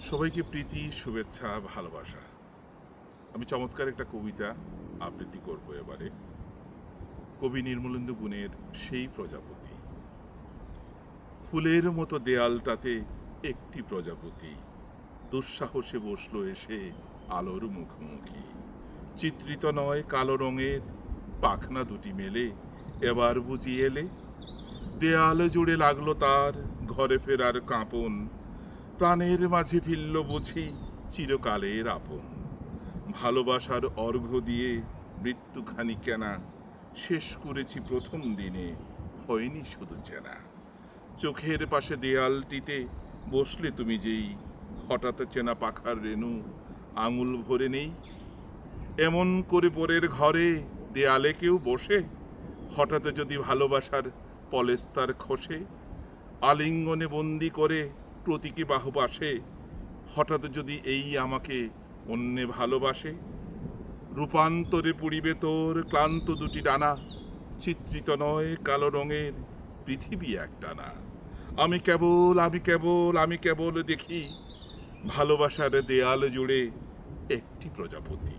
সবাইকে প্রীতি, শুভেচ্ছা, ভালোবাসা। আমি চমৎকার একটা কবিতা আবৃত্তি করব এবারে। কবি নির্মলেন্দু গুণের সেই প্রজাপতি। ফুলের মতো দেয়ালটাতে একটি প্রজাপতি। দুঃসাহসে বসল এসে আলোর মুখোমুখি। চিত্রিত নয় কালো রঙের, পাখনা দুটি মেলে, এবার বুঝি এলে। দেয়াল জুড়ে লাগল তার ঘরে ফেরার কাঁপন প্রাণের মাঝে ফিরল বুঝি চিরকালের আপন। ভালোবাসার অর্ঘ্য দিয়ে মৃত্যুখানি কেনা শেষ করেছি প্রথম দিনে, হয়নি শুধু চেনা। চোখের পাশে দেয়ালটিতে বসলে তুমি যেই হঠাৎ চেনা পাখার রেণু, আঙুল ভরে নেই। এমন করে পরের ঘরে দেয়ালে কেউ বসে? হঠাৎ যদি ভালোবাসার পলেস্তার খসে, আলিঙ্গনে বন্দি করে প্রতীকী বাহুপাশে হঠাৎ যদি এই আমাকে অন্যে ভালোবাসে? রূপান্তরে পুড়িবে তোর ক্লান্ত দুটি ডানা, চিত্রিত নয় কালো রঙের পৃথিবী এক ডানা আমি কেবল আমি কেবল আমি কেবল দেখি ভালোবাসার দেয়াল জুড়ে একটি প্রজাপতি।